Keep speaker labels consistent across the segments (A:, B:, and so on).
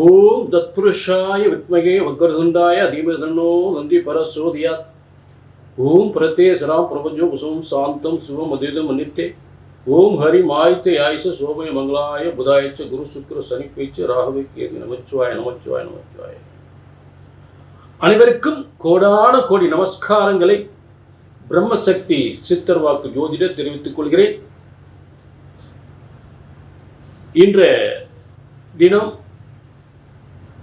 A: ஓம் தத்புருஷாய வித்மகே வக்கரதுண்டாய தீமதன்னோ நந்தி பரசோதியாத். ஓம் பிரத்தே சராம் பிரபஞ்சோ குசும் சாந்தம் சிவம் அதிதம் அனித்தே. ஓம் ஹரி மாய்த்தே ஆயுச சோமய மங்களாய புதாயச்ச குரு சுக்கர சனிப்பேச்சு ராகவே கேது நமச்சிவாய நமச்சிவாய நமச்சிவாய. அனைவருக்கும் கோடான கோடி நமஸ்காரங்களை பிரம்மசக்தி சித்தர் வாக்கு ஜோதிட தெரிவித்துக் கொள்கிறேன். இன்றைய தினம்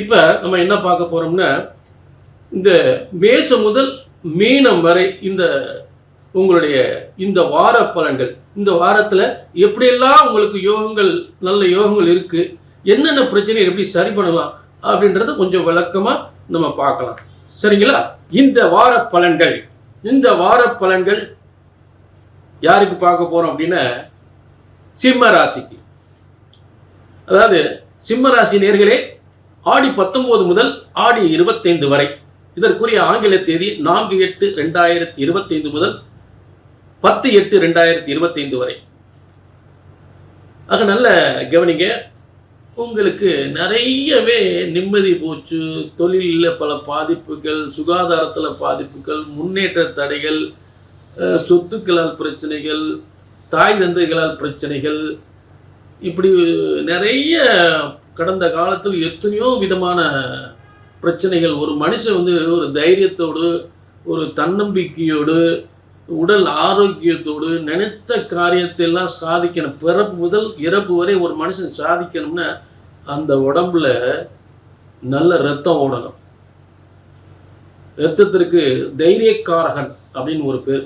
A: இப்போ நம்ம என்ன பார்க்க போகிறோம்னா இந்த மேசம் முதல் மீனம் வரை இந்த உங்களுடைய இந்த வார பலன்கள் இந்த வாரத்தில் எப்படியெல்லாம் உங்களுக்கு யோகங்கள் நல்ல யோகங்கள் இருக்குது என்னென்ன பிரச்சனை எப்படி சரி பண்ணலாம் அப்படின்றத கொஞ்சம் விளக்கமாக நம்ம பார்க்கலாம். சரிங்களா? இந்த வார பலன்கள் இந்த வார பலன்கள் யாருக்கு பார்க்க போகிறோம் அப்படின்னா சிம்ம ராசிக்கு. அதாவது சிம்ம ராசி நேர்களே ஆடி பத்தொன்பது முதல் ஆடி இருபத்தைந்து வரை. இதற்குரிய ஆங்கில தேதி நான்கு எட்டு ரெண்டாயிரத்தி இருபத்தைந்து முதல் பத்து எட்டு ரெண்டாயிரத்தி இருபத்தைந்து வரை. ஆக நல்ல கவனிங்க உங்களுக்கு நிறையவே நிம்மதி போச்சு. தொழிலில் பல பாதிப்புகள் சுகாதாரத்தில் பாதிப்புகள் முன்னேற்ற தடைகள் சொத்துக்களால் பிரச்சனைகள் தாய் தந்தைகளால் பிரச்சனைகள் இப்படி நிறைய கடந்த காலத்தில் எத்தனையோ விதமான பிரச்சனைகள். ஒரு மனுஷன் வந்து ஒரு தைரியத்தோடு ஒரு தன்னம்பிக்கையோடு உடல் ஆரோக்கியத்தோடு நினைத்த காரியத்தை எல்லாம் சாதிக்கணும். பிறப்பு முதல் இறப்பு வரை ஒரு மனுஷன் சாதிக்கணும்னா அந்த உடம்புல நல்ல ரத்தம் ஓடணும். ரத்தத்திற்கு தைரியக்காரகன் அப்படின்னு ஒரு பேர்.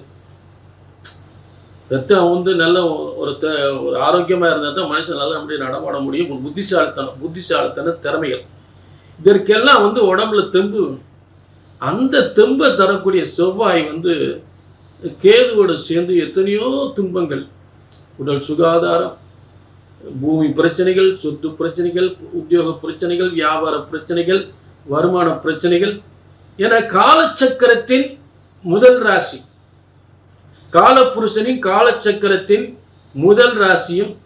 A: ரத்தம் வந்து நல்ல ஒரு த ஒரு ஆரோக்கியமாக இருந்தால் தான் மனுஷன் நல்லா அப்படியே நடமாட முடியும். ஒரு புத்திசாலித்தனம் புத்திசாலித்தன திறமைகள். இதற்கெல்லாம் வந்து உடம்புல தெம்பு. அந்த தெம்பை தரக்கூடிய செவ்வாய் வந்து கேதுவோடு சேர்ந்து எத்தனையோ துன்பங்கள். உடல் சுகாதாரம் பூமி பிரச்சனைகள் சொத்து பிரச்சனைகள் உத்தியோக பிரச்சனைகள் வியாபார பிரச்சனைகள் வருமான பிரச்சனைகள். என காலச்சக்கரத்தின் முதல் ராசி. காலப்புருஷனின் காலச்சக்கரத்தின் முதல் ராசியும்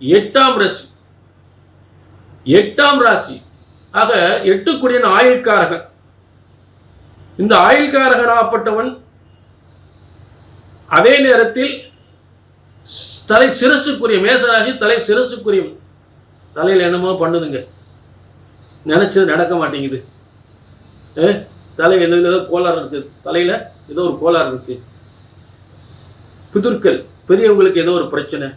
A: எட்டாம் ராசி. எட்டாம் ராசி. ஆக எட்டுக்குடியன் ஆயுள்காரகன். இந்த ஆயுள்காரகனாகப்பட்டவன் அதே நேரத்தில் தலை சிரசுக்குரிய மேசராசி தலை சிரசுக்குரிய தலையில் என்னமோ பண்ணுதுங்க. நினைச்சது நடக்க மாட்டேங்குது. ஏ? தலையில் ஏதோ கோளாறு இருக்கு. தலையில் ஏதோ ஒரு கோளாறு இருக்கு. பிதுர்கள் பெரியவங்களுக்கு ஏதோ ஒரு பிரச்சனை.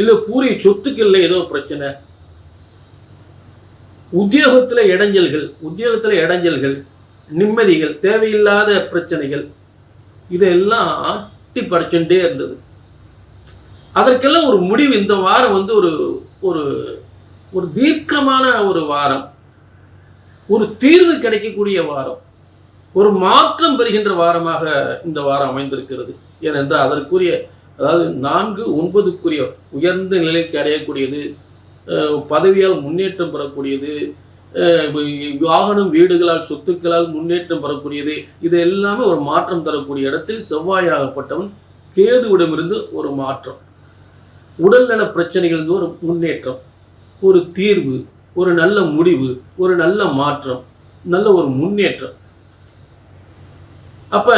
A: இல்லை பூரிய சொத்துக்கள்ல ஏதோ ஒரு பிரச்சனை. உத்தியோகத்தில் இடைஞ்சல்கள் உத்தியோகத்தில் இடைஞ்சல்கள் நிம்மதிகள் தேவையில்லாத பிரச்சனைகள் இதெல்லாம் ஆட்டி படைச்சுட்டே இருந்தது. அதற்கெல்லாம் ஒரு முடிவு இந்த வாரம் வந்து ஒரு ஒரு ஒரு தீர்க்கமான ஒரு வாரம். ஒரு தீர்வு கிடைக்கக்கூடிய வாரம். ஒரு மாற்றம் பெறுகின்ற வாரமாக இந்த வாரம் அமைந்திருக்கிறது. ஏனென்றால் அதற்குரிய அதாவது நான்கு ஒன்பதுக்குரிய உயர்ந்த நிலைக்கு அடையக்கூடியது பதவியால் முன்னேற்றம் பெறக்கூடியது வாகனம் வீடுகளால் சொத்துக்களால் முன்னேற்றம் பெறக்கூடியது இது எல்லாமே ஒரு மாற்றம் தரக்கூடிய இடத்தில் செவ்வாயாகப்பட்டவன் கேதுவிடமிருந்து ஒரு மாற்றம். உடல்நல பிரச்சனைகளிலிருந்து ஒரு முன்னேற்றம் ஒரு தீர்வு ஒரு நல்ல முடிவு ஒரு நல்ல மாற்றம் நல்ல ஒரு முன்னேற்றம். அப்போ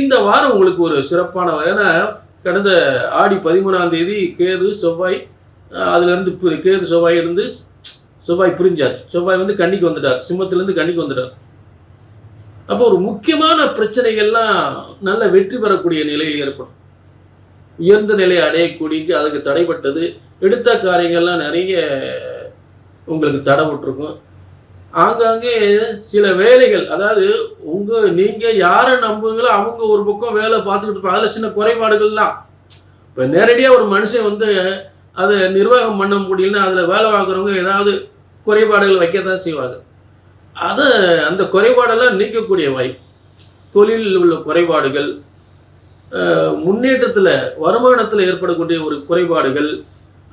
A: இந்த வாரம் உங்களுக்கு ஒரு சிறப்பான வாரம். ஏன்னா கடந்த ஆடி பதிமூணாம் தேதி கேது செவ்வாய் அதுலேருந்து கேது செவ்வாய் இருந்து செவ்வாய் பிரிஞ்சாச்சு. செவ்வாய் வந்து கன்னிக்கு வந்துட்டார். சிம்மத்துலேருந்து கண்ணிக்கு வந்துட்டார். அப்போ ஒரு முக்கியமான பிரச்சனைகள்லாம் நல்ல வெற்றி பெறக்கூடிய நிலையில் ஏற்படும். உயர்ந்த நிலையை அடையக்கூடிய அதுக்கு தடைப்பட்டது. எடுத்த காரியங்கள்லாம் நிறைய உங்களுக்கு தடைப்பட்டிருக்கும் ஆங்காங்கே சில வேலைகள் அதாவது உங்கள் நீங்கள் யாரை நம்புங்களோ அவங்க ஒரு பக்கம் வேலை பார்த்துக்கிட்டு இருப்பாங்க. அதில் சின்ன குறைபாடுகள்லாம். இப்போ நேரடியாக ஒரு மனுஷன் வந்து அதை நிர்வாகம் பண்ண முடியலன்னா அதில் வேலை பார்க்குறவங்க ஏதாவது குறைபாடுகள் வைக்க தான் செய்வாங்க. அதை அந்த குறைபாடெல்லாம் நீக்கக்கூடிய வாய்ப்பு தொழிலில் உள்ள குறைபாடுகள் முன்னேற்றத்தில் வருமானத்தில் ஏற்படக்கூடிய ஒரு குறைபாடுகள்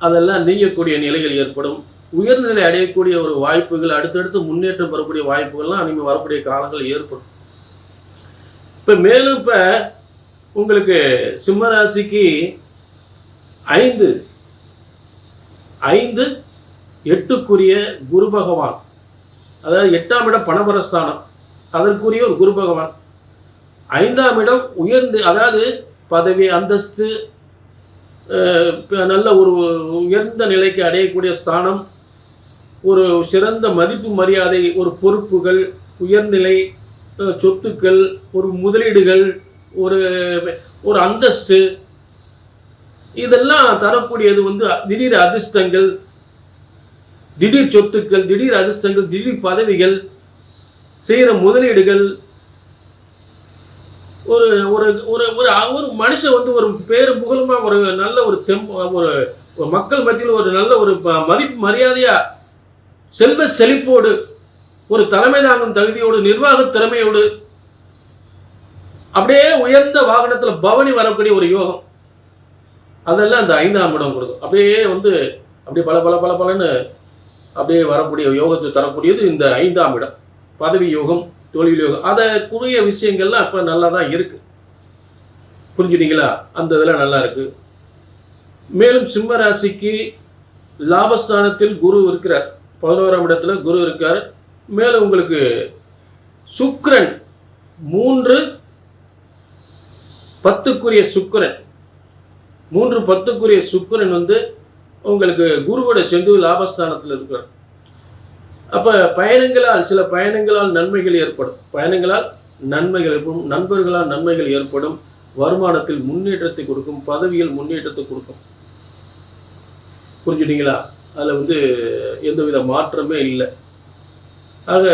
A: அதெல்லாம் நீங்கக்கூடிய நிலைகள் ஏற்படும். உயர்நிலை அடையக்கூடிய ஒரு வாய்ப்புகள் அடுத்தடுத்து முன்னேற்றம் பெறக்கூடிய வாய்ப்புகள்லாம் நீங்கள் வரக்கூடிய காலங்கள் ஏற்படும். இப்போ மேலும் இப்போ உங்களுக்கு சிம்மராசிக்கு ஐந்து ஐந்து எட்டுக்குரிய குரு பகவான் அதாவது எட்டாம் இடம் பணபரஸ்தானம் அதற்குரிய ஒரு குரு பகவான். ஐந்தாம் இடம் உயர்ந்து அதாவது பதவி அந்தஸ்து நல்ல ஒரு உயர்ந்த நிலைக்கு அடையக்கூடிய ஸ்தானம் ஒரு சிறந்த மதிப்பு மரியாதை ஒரு பொறுப்புகள் உயர்நிலை சொத்துக்கள் ஒரு முதலீடுகள் ஒரு ஒரு அந்தஸ்து இதெல்லாம் தரக்கூடியது வந்து திடீர் அதிர்ஷ்டங்கள் திடீர் சொத்துக்கள் திடீர் அதிர்ஷ்டங்கள் திடீர் பதவிகள் செய்கிற முதலீடுகள். ஒரு ஒரு ஒரு ஒரு ஒரு மனுஷன் வந்து ஒரு பேரு புகழுமா ஒரு நல்ல ஒரு தெம் ஒரு மக்கள் மத்தியில் ஒரு நல்ல ஒரு மதிப்பு மரியாதையாக செல்வ செழிப்போடு ஒரு தலைமை தாங்கும் தகுதியோடு நிர்வாக திறமையோடு அப்படியே உயர்ந்த வாகனத்தில் பவனி வரக்கூடிய ஒரு யோகம். அதெல்லாம் அந்த ஐந்தாம் இடம் கொடுக்கும். அப்படியே வந்து அப்படியே பல பல பல பலன்னு அப்படியே வரக்கூடிய யோகத்தை தரக்கூடியது இந்த ஐந்தாம் இடம். பதவி யோகம் தொழில் யோகம். அதற்குரிய விஷயங்கள்லாம் இப்போ நல்லா தான் இருக்குது புரிஞ்சுட்டீங்களா? அந்த இதெல்லாம் நல்லா இருக்குது மேலும் சிம்ம ராசிக்கு லாபஸ்தானத்தில் குரு இருக்கிறார். பதினோராம் இடத்துல குரு இருக்கார். மேலும் உங்களுக்கு சுக்ரன் மூன்று பத்துக்குரிய சுக்கரன் மூன்று பத்துக்குரிய சுக்கரன் வந்து உங்களுக்கு குருவோட செந்து லாபஸ்தானத்தில் இருக்கிறார் அப்போ பயணங்களால் சில பயணங்களால் நன்மைகள் ஏற்படும். பயணங்களால் நன்மைகள் ஏற்படும். நண்பர்களால் நன்மைகள் ஏற்படும். வருமானத்தில் முன்னேற்றத்தை கொடுக்கும். பதவியில் முன்னேற்றத்தை கொடுக்கும். புரிஞ்சுட்டீங்களா அதில் வந்து எந்தவித மாற்றமே இல்லை. ஆக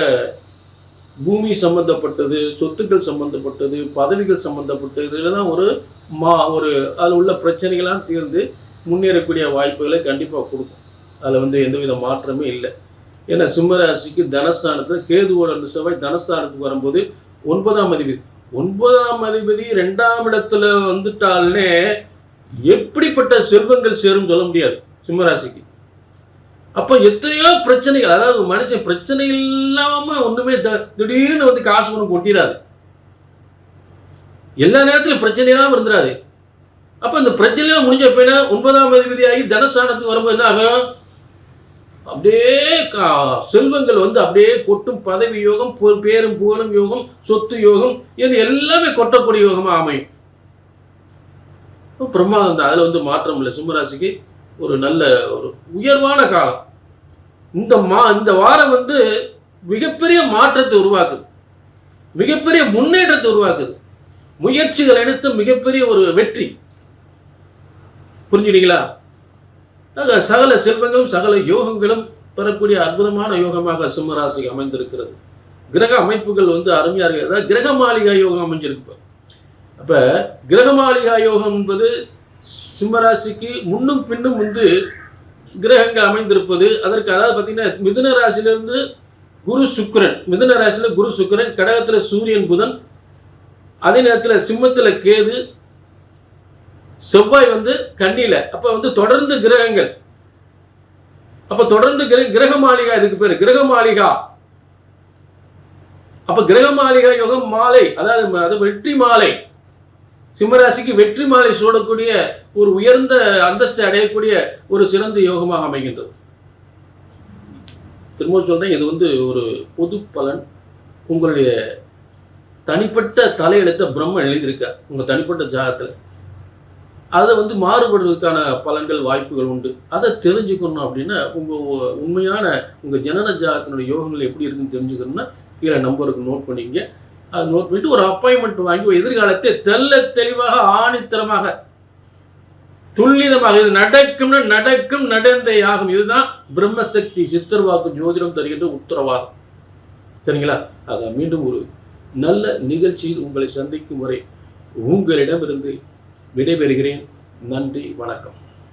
A: பூமி சம்பந்தப்பட்டது சொத்துக்கள் சம்பந்தப்பட்டது பதவிகள் சம்பந்தப்பட்டது தான் ஒரு மா ஒரு அதில் உள்ள பிரச்சனைகளாம் தீர்ந்து முன்னேறக்கூடிய வாய்ப்புகளை கண்டிப்பாக கொடுக்கும். அதில் வந்து எந்தவித மாற்றமே இல்லை. ஏன்னா சிம்மராசிக்கு தனஸ்தானத்தில் கேதுவோட செவ்வாய் தனஸ்தானத்துக்கு வரும்போது ஒன்பதாம் அதிபதி. ஒன்பதாம் அதிபதி ரெண்டாம் இடத்துல வந்துட்டாலே எப்படிப்பட்ட செல்வங்கள் சேரும் சொல்ல முடியாது சிம்மராசிக்கு. அப்போ எத்தனையோ பிரச்சனைகள் அதாவது மனுஷன் பிரச்சனை இல்லாமல் ஒன்றுமே த- திடீர்னு வந்து காசு ஒன்று கொட்டிடாது எல்லா நேரத்திலும் பிரச்சனை இல்லாம இருந்துடாது அப்போ இந்த பிரச்சனையெல்லாம் முடிஞ்ச பின்ன ஒன்பதாம் அதிபதியாகி ஆகி தனஸ்தானத்துக்கு வரும்போது என்ன ஆகும்? அப்படியே கா- செல்வங்கள் வந்து அப்படியே கொட்டும் பதவி யோகம் பேரும் புகழும் யோகம் சொத்து யோகம் இது எல்லாமே கொட்டக்கூடிய யோகமாக அமையும். பிரமாதம் தான். அதில் வந்து மாற்றம் இல்லை. சிம்மராசிக்கு ஒரு நல்ல ஒரு உயர்வான காலம். இந்த மா இந்த வாரம் வந்து மிகப்பெரிய மாற்றத்தை உருவாக்குது. மிகப்பெரிய முன்னேற்றத்தை உருவாக்குது. முயற்சிகள் எடுத்து மிகப்பெரிய ஒரு வெற்றி. புரிஞ்சுட்டீங்களா ஆக சகல செல்வங்களும் சகல யோகங்களும் பெறக்கூடிய அற்புதமான யோகமாக சிம்மராசி அமைந்திருக்கிறது. கிரக அமைப்புகள் வந்து அருமையாக இருக்கிறது அதாவது கிரக மாளிகா யோகம் அமைஞ்சிருக்கு அப்போ கிரக மாளிகா யோகம் என்பது சிம்மராசிக்கு முன்னும் பின்னும் வந்து கிரகங்கள் அமைந்திருப்பது. அதற்கு அதாவது பார்த்தீங்கன்னா மிதுன ராசியிலிருந்து குரு சுக்கரன் மிதுன ராசியில் குரு சுக்கரன் கடகத்தில் சூரியன் புதன் அதே நேரத்தில் சிம்மத்தில் கேது செவ்வாய் வந்து கண்ணியில் அப்போ வந்து தொடர்ந்து கிரகங்கள். அப்போ தொடர்ந்து கிர கிரக மாளிகா இதுக்கு பேர். கிரக மாளிகா அப்போ கிரக மாளிகா யோகம் மாலை அதாவது அது வெற்றி மாலை. சிம்மராசிக்கு வெற்றி மாலை சூடக்கூடிய ஒரு உயர்ந்த அந்தஸ்தை அடையக்கூடிய ஒரு சிறந்த யோகமாக அமைகின்றது. திரும்ப சொல்கிறேன் இது வந்து ஒரு பொது பலன். உங்களுடைய தனிப்பட்ட தலையெழுத்த பிரம்மன் எழுதியிருக்கார் உங்கள் தனிப்பட்ட ஜாதத்தில் அதை வந்து மாறுபடுறதுக்கான பலன்கள் வாய்ப்புகள் உண்டு. அதை தெரிஞ்சுக்கணும் அப்படின்னா உங்கள் உண்மையான உங்கள் ஜனன ஜாதகத்தினுடைய யோகங்கள் எப்படி இருக்குன்னு தெரிஞ்சுக்கணும்னா கீழே நம்பருக்கு நோட் பண்ணிக்கங்க. அதை நோட் பண்ணிட்டு ஒரு அப்பாயின்மெண்ட் வாங்கி ஒரு எதிர்காலத்தை தெல்ல தெளிவாக ஆணித்தரமாக துல்லிதமாக இது நடக்கும்னு நடக்கும் நடந்தே ஆகும். இதுதான் பிரம்மசக்தி சித்தர்வாக்கு ஜோதிடம் தருகின்ற உத்தரவாதம். சரிங்களா? அதை மீண்டும் ஒரு நல்ல நிகழ்ச்சியில் உங்களை சந்திக்கும் வரை உங்களிடமிருந்து விடைபெறுகிறேன். நன்றி வணக்கம்.